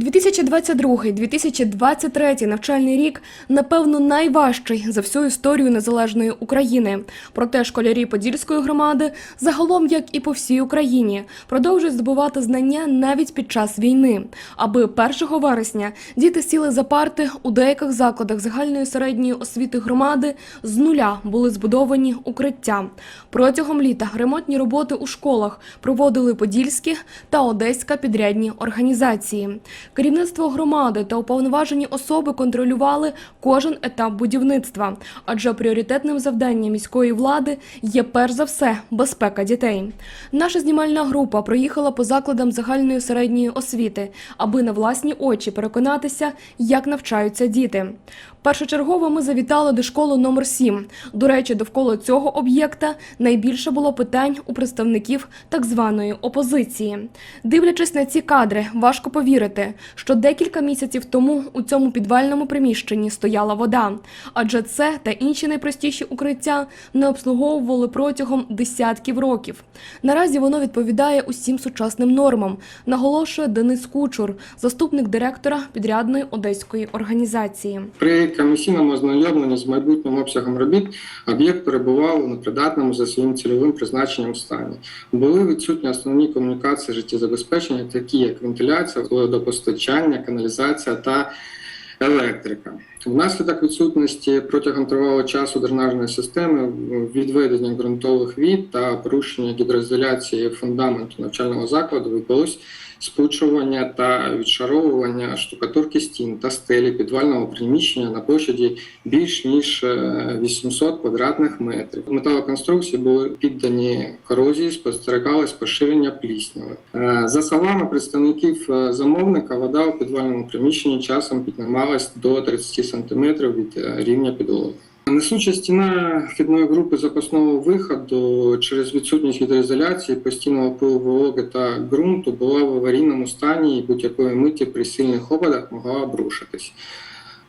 2022-2023 навчальний рік напевно найважчий за всю історію незалежної України. Проте школярі Подільської громади, загалом як і по всій Україні, продовжують здобувати знання навіть під час війни. Аби 1 вересня діти сіли за парти у деяких закладах загальної середньої освіти громади з нуля були збудовані укриття. Протягом літа ремонтні роботи у школах проводили подільські та одеська підрядні організації. Керівництво громади та уповноважені особи контролювали кожен етап будівництва, адже пріоритетним завданням міської влади є перш за все безпека дітей. Наша знімальна група проїхала по закладам загальної середньої освіти, аби на власні очі переконатися, як навчаються діти. Першочергово ми завітали до школи номер 7. До речі, довкола цього об'єкта найбільше було питань у представників так званої опозиції. Дивлячись на ці кадри, важко повірити, що декілька місяців тому у цьому підвальному приміщенні стояла вода, адже це та інші найпростіші укриття не обслуговували протягом десятків років. Наразі воно відповідає усім сучасним нормам, наголошує Денис Кучур, заступник директора підрядної одеської організації. При комісійному ознайомленні з майбутнім обсягом робіт об'єкт перебував у непридатному за своїм цільовим призначенням стані. Були відсутні основні комунікації життєзабезпечення, такі як вентиляція, водопостачання, каналізація та електрика. Внаслідок відсутності протягом тривалого часу дренажної системи, відведення ґрунтових від та порушення гідроізоляції фундаменту навчального закладу відбулось спучування та відшаровування штукатурки стін та стелі підвального приміщення на площаді більш ніж е, 800 квадратних метрів. Металоконструкції були піддані корозії, спостерігалось поширення плісняви. Е, За словами представників е, замовника, вода у підвальному приміщенні часом піднімалась до 30 см від е, рівня підлоги. Несуча стіна вхідної групи запасного виходу через відсутність гідроізоляції, постійного пилу вологи та ґрунту була в аварійному стані і будь-якої миті при сильних опадах могла обрушитись.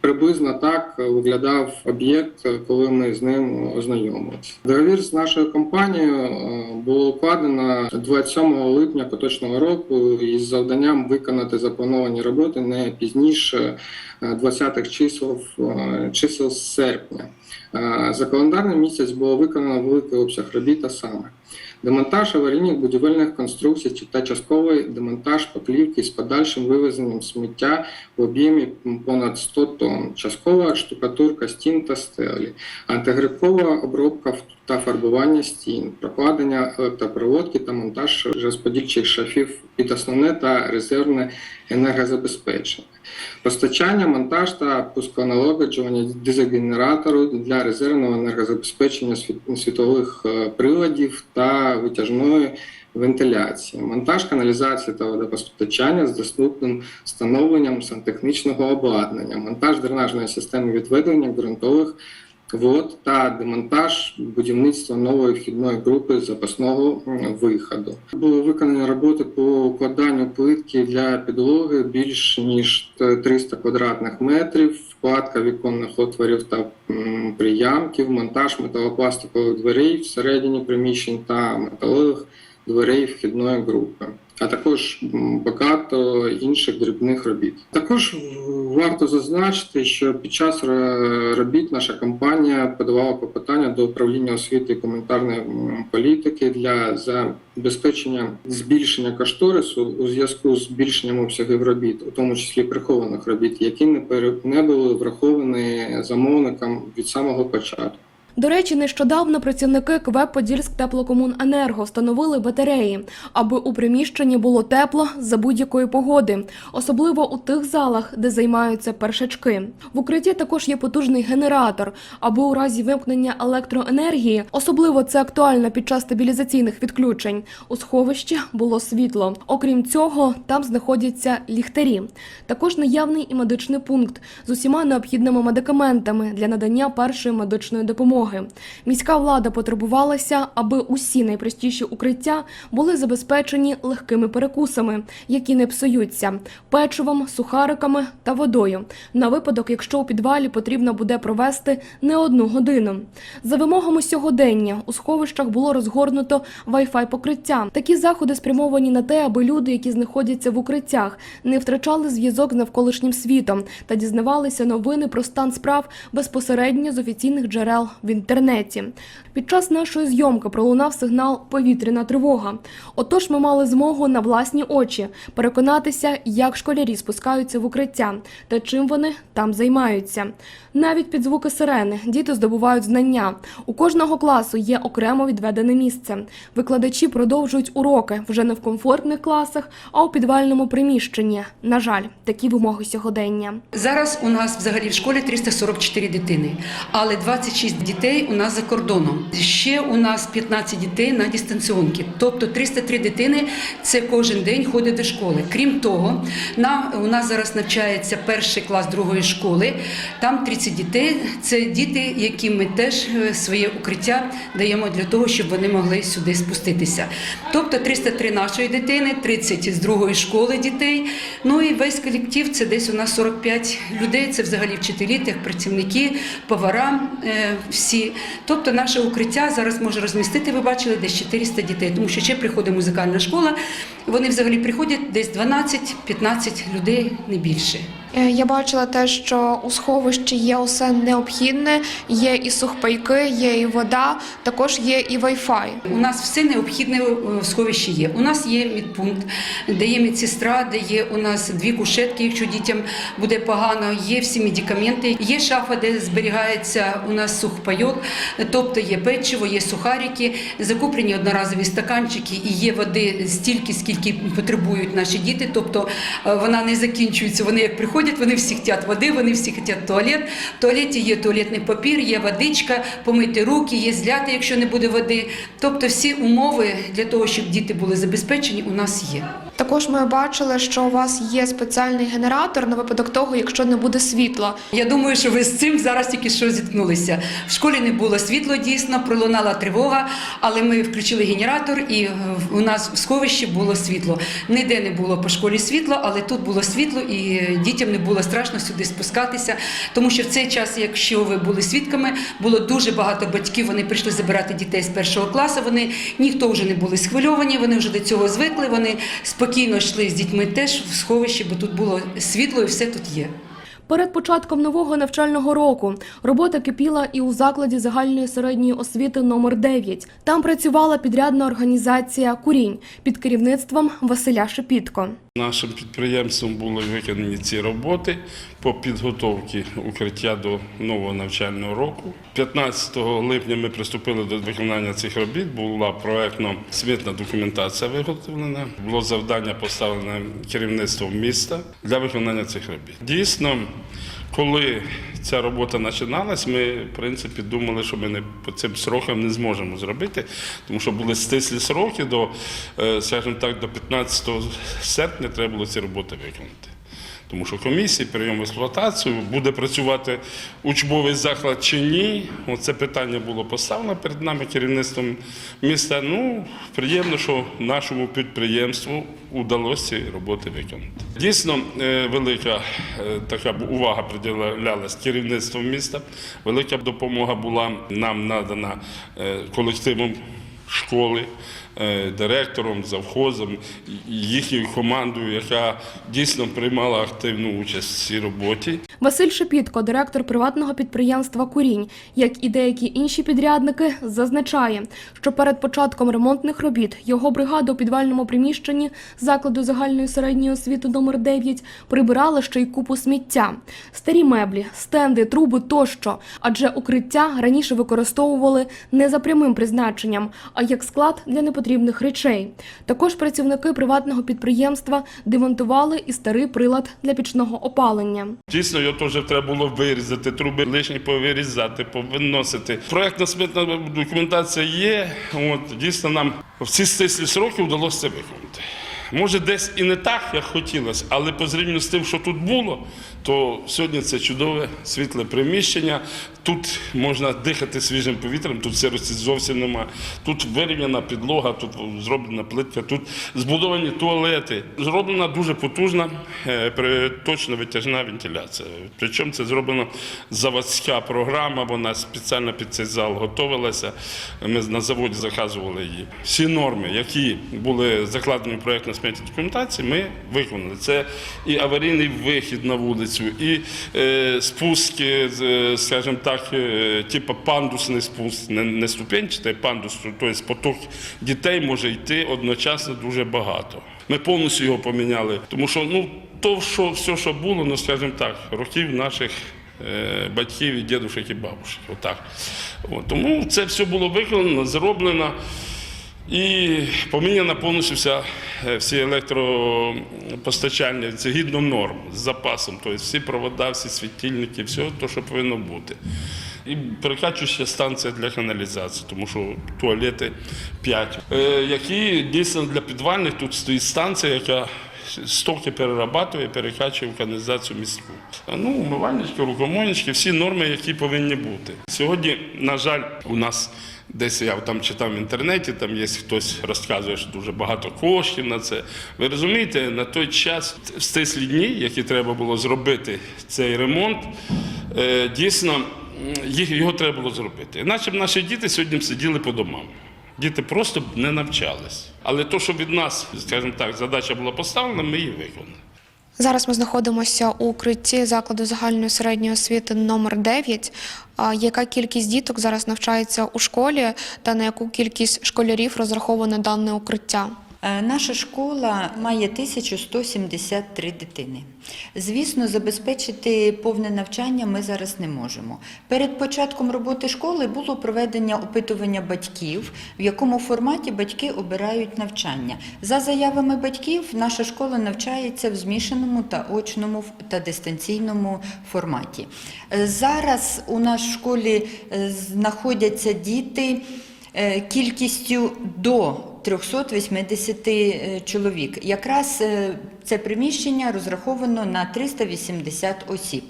Приблизно так виглядав об'єкт, коли ми з ним ознайомилися. Договір з нашою компанією е, було укладено 27 липня поточного року із завданням виконати заплановані роботи не пізніше 20-х чисел, е, чисел серпня. Е, За календарний місяць було виконано великий обсяг робіт, а саме демонтаж аварійних будівельних конструкцій та частковий демонтаж поплівки з подальшим вивезенням сміття в об'ємі понад 100 тонн, часткова штукатурка стін та стелі, антигрибкова обробка та фарбування стін, прокладення електропроводки та монтаж розподільчих шафів під основне та резервне енергозабезпечення. Постачання, монтаж та пусконалагоджування дизель-генератору для резервного енергозабезпечення світ- світлових е, приладів та витяжної вентиляції, монтаж каналізації та водопостачання з доступним встановленням сантехнічного обладнання, монтаж дренажної системи відведення ґрунтових вод та демонтаж будівництва нової вхідної групи запасного виходу. Були виконані роботи по укладанню плитки для підлоги більш ніж 300 квадратних метрів, вкладка віконних отворів та приямків, монтаж металопластикових дверей всередині приміщень та металевих дверей вхідної групи. А також багато інших дрібних робіт. Також варто зазначити, що під час робіт наша компанія подавала попитання до управління освіти і комунітарної політики для забезпечення збільшення кошторису у зв'язку з збільшенням обсягів робіт, у тому числі прихованих робіт, які не були враховані замовником від самого початку. До речі, нещодавно працівники КВЕП Подільськ теплокомуненерго встановили батареї, аби у приміщенні було тепло за будь-якої погоди, особливо у тих залах, де займаються першачки. В укритті також є потужний генератор, аби у разі вимкнення електроенергії, особливо це актуально під час стабілізаційних відключень, у сховищі було світло. Окрім цього, там знаходяться ліхтарі. Також наявний і медичний пункт з усіма необхідними медикаментами для надання першої медичної допомоги. Тривоги. Міська влада потребувалася, аби усі найпростіші укриття були забезпечені легкими перекусами, які не псуються, печивом, сухариками та водою. На випадок, якщо у підвалі потрібно буде провести не одну годину. За вимогами сьогодення у сховищах було розгорнуто Wi-Fi покриття. Такі заходи спрямовані на те, аби люди, які знаходяться в укриттях, не втрачали зв'язок з навколишнім світом та дізнавалися новини про стан справ безпосередньо з офіційних джерел в інтернеті. Під час нашої зйомки пролунав сигнал повітряна тривога. Отож, ми мали змогу на власні очі переконатися, як школярі спускаються в укриття та чим вони там займаються. Навіть під звуки сирени діти здобувають знання. У кожного класу є окремо відведене місце. Викладачі продовжують уроки вже не в комфортних класах, а у підвальному приміщенні. На жаль, такі вимоги сьогодення. Зараз у нас взагалі в школі 344 дитини, але 26 дітей у нас за кордоном. Ще у нас 15 дітей на дистанціонки. Тобто 303 дитини це кожен день ходить до школи. Крім того, на, у нас зараз навчається перший клас другої школи. Там 30 дітей. Це діти, яким ми теж е, своє укриття даємо для того, щоб вони могли сюди спуститися. Тобто 303 нашої дитини, 30 з другої школи дітей. Ну і весь колектив це десь у нас 45 людей. Це взагалі вчителі, техпрацівники, повара е, всі. Тобто наше укриття зараз може розмістити, ви бачили, десь 400 дітей, тому що ще приходить музикальна школа. Вони взагалі приходять десь 12-15 людей, не більше. Е, Я бачила те, що у сховищі є усе необхідне, є і сухпайки, є і вода, також є і Wi-Fi. У нас все необхідне е, в сховищі є. У нас є медпункт, де є медсестра, де є у нас дві кушетки, якщо дітям буде погано, є всі медикаменти, є шафа, де зберігається у нас сухпайок, тобто є печиво, є сухарики, закуплені одноразові стаканчики і є води стільки, скільки потребують наші діти. Тобто е, вона не закінчується. Вони як приходять, вони всі хочуть води, вони всі хочуть туалет. В туалеті є туалетний папір, є водичка, помити руки, є зляти, якщо не буде води. Тобто всі умови для того, щоб діти були забезпечені, у нас є. Також ми бачили, що у вас є спеціальний генератор на випадок того, якщо не буде світла. Я думаю, що ви з цим зараз тільки що зіткнулися. В школі не було світло, дійсно, пролунала тривога, але ми включили генератор, і е, у нас в сховищі було світло. Ніде не було по школі світло, але тут було світло, і дітям не було страшно сюди спускатися. Тому що в цей час, якщо ви були свідками, було дуже багато батьків. Вони прийшли забирати дітей з першого класу. Вони ніхто вже не були схвильовані, вони вже до цього звикли. Вони спокійно йшли з дітьми теж в сховищі, бо тут було світло і все тут є. Перед початком нового навчального року робота кипіла і у закладі загальної середньої освіти номер 9 Там працювала підрядна організація Курінь під керівництвом Василя Шепітко. Нашим підприємством були виконані ці роботи по підготовці укриття до нового навчального року. 15 липня ми приступили до виконання цих робіт. Була проектно-смітна документація виготовлена. Було завдання поставлене керівництвом міста для виконання цих робіт. Дійсно, коли ця робота починалась, ми в принципі думали, що ми не по цим срокам не зможемо зробити, тому що були стислі сроки до, е, скажімо так, до 15 серпня треба було ці роботи виконати. Тому що комісії, прийом в експлуатацію, буде працювати учбовий заклад чи ні. Оце питання було поставлено перед нами керівництвом міста. Ну, приємно, що нашому підприємству вдалося ці роботи виконати. Дійсно, е, велика е, така увага приділялась керівництвом міста. Велика допомога була нам надана е, колективом школи, директором, завхозом, їхньою командою, яка дійсно приймала активну участь в цій роботі. Василь Шепітко, директор приватного підприємства Курінь, як і деякі інші підрядники, зазначає, що перед початком ремонтних робіт його бригада у підвальному приміщенні закладу загальної середньої освіти номер 9 прибирала ще й купу сміття, старі меблі, стенди, труби тощо. Адже укриття раніше використовували не за прямим призначенням, а як склад для непотрібних речей. Також працівники приватного підприємства демонтували і старий прилад для пічного опалення. Дійсно, його теж треба було вирізати, труби лишні повирізати, повиносити. Проектна смітна документація є. От, дійсно, нам в ці стислі сроки вдалося це виконати. Може, десь і не так, як хотілося, але по зрівнянню з тим, що тут було, то сьогодні це чудове світле приміщення. Тут можна дихати свіжим повітрям, тут сирості зовсім немає. Тут вирівняна підлога, тут зроблена плитка, тут збудовані туалети. Зроблена дуже потужна е, точно витяжна вентиляція. Причому це зроблена заводська програма, вона спеціально під цей зал готувалася. Ми на заводі заказували її. Всі норми, які були закладені в проєктно смерті документації, ми виконали. Це і аварійний вихід на вулицю, і е, спуски, е, скажімо так, типу пандусний спуск, не, ступенчатий, пандус, тобто поток дітей може йти одночасно дуже багато. Ми повністю його поміняли, тому що ну, то, що, все, що було, ну, скажімо так, років наших батьків і дідушек і бабушек. Отак. От, тому це все було виконано, зроблено. І поміняна повністю вся, е, всі електропостачання згідно норм з запасом, тобто всі провода, всі світильники, все те, що повинно бути. І перекачуюча станція для каналізації, тому що туалети 5. Е, які дійсно для підвальних тут стоїть станція, яка стоки перерабатує, перекачує в каналізацію міську. Ну, умивальнички, рукомойнички, всі норми, які повинні бути. Сьогодні, на жаль, у нас десь я там читав в інтернеті, там є хтось розказує, що дуже багато коштів на це. Ви розумієте, на той час в стислі дні, які треба було зробити цей ремонт, е, дійсно його треба було зробити. Іначе б наші діти сьогодні сиділи по домам. Діти просто б не навчались. Але то, що від нас, скажімо так, задача була поставлена, ми її виконали. Зараз ми знаходимося у укритті закладу загальної середньої освіти номер 9. Яка кількість діток зараз навчається у школі та на яку кількість школярів розраховане дане укриття? Е, Наша школа має 1173 дитини. Звісно, забезпечити повне навчання ми зараз не можемо. Перед початком роботи школи було проведення опитування батьків, в якому форматі батьки обирають навчання. За заявами батьків, наша школа навчається в змішаному та очному та дистанційному форматі. Е, Зараз у нас в школі е, знаходяться діти кількістю до 380 е, чоловік. Якраз е, це приміщення розраховано на 380 осіб.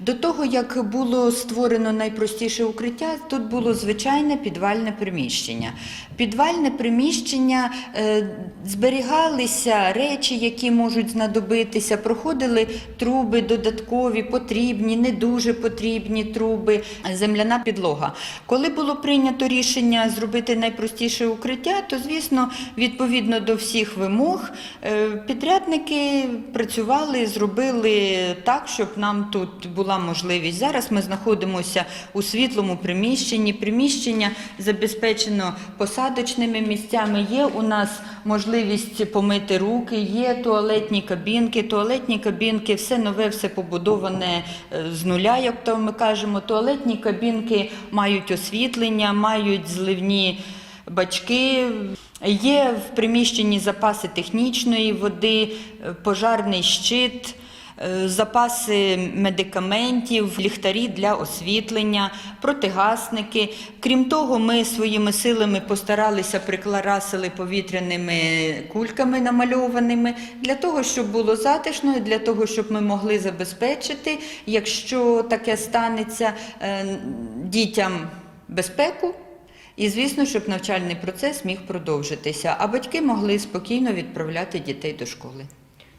До того, як було створено найпростіше укриття, тут було звичайне підвальне приміщення. Підвальне приміщення е, зберігалися речі, які можуть знадобитися, проходили труби додаткові, потрібні, не дуже потрібні труби, земляна підлога. Коли було прийнято рішення зробити найпростіше укриття, то звісно, відповідно до всіх вимог, е, підрядники працювали, зробили так, щоб нам тут була можливість. Зараз ми знаходимося у світлому приміщенні. Приміщення забезпечено посадочними місцями. Є у нас можливість помити руки, є туалетні кабінки. Туалетні кабінки, все нове, все побудоване е, з нуля, як то ми кажемо. Туалетні кабінки мають освітлення, мають зливні бачки. Є в приміщенні запаси технічної води, е, пожарний щит, запаси медикаментів, ліхтарі для освітлення, протигасники. Крім того, ми своїми силами постаралися прикларасили повітряними кульками намальованими для того, щоб було затишно, і для того, щоб ми могли забезпечити, якщо таке станеться е, дітям безпеку. І, звісно, щоб навчальний процес міг продовжитися, а батьки могли спокійно відправляти дітей до школи.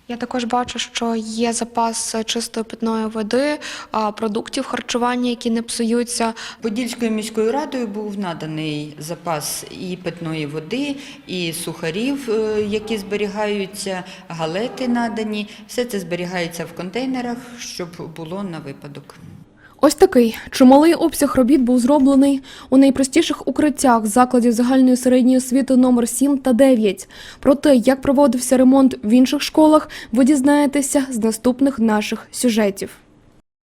Я також бачу, що є запас чистої питної води, продуктів харчування, які не псуються. Подільською міською радою був наданий запас і питної води, і сухарів, е, які зберігаються, галети надані. Все це зберігається в контейнерах, щоб було на випадок. Ось такий чималий обсяг робіт був зроблений у найпростіших укриттях закладів загальної середньої освіти номер 7 та 9. Про те, як проводився ремонт в інших школах, ви дізнаєтеся з наступних наших сюжетів.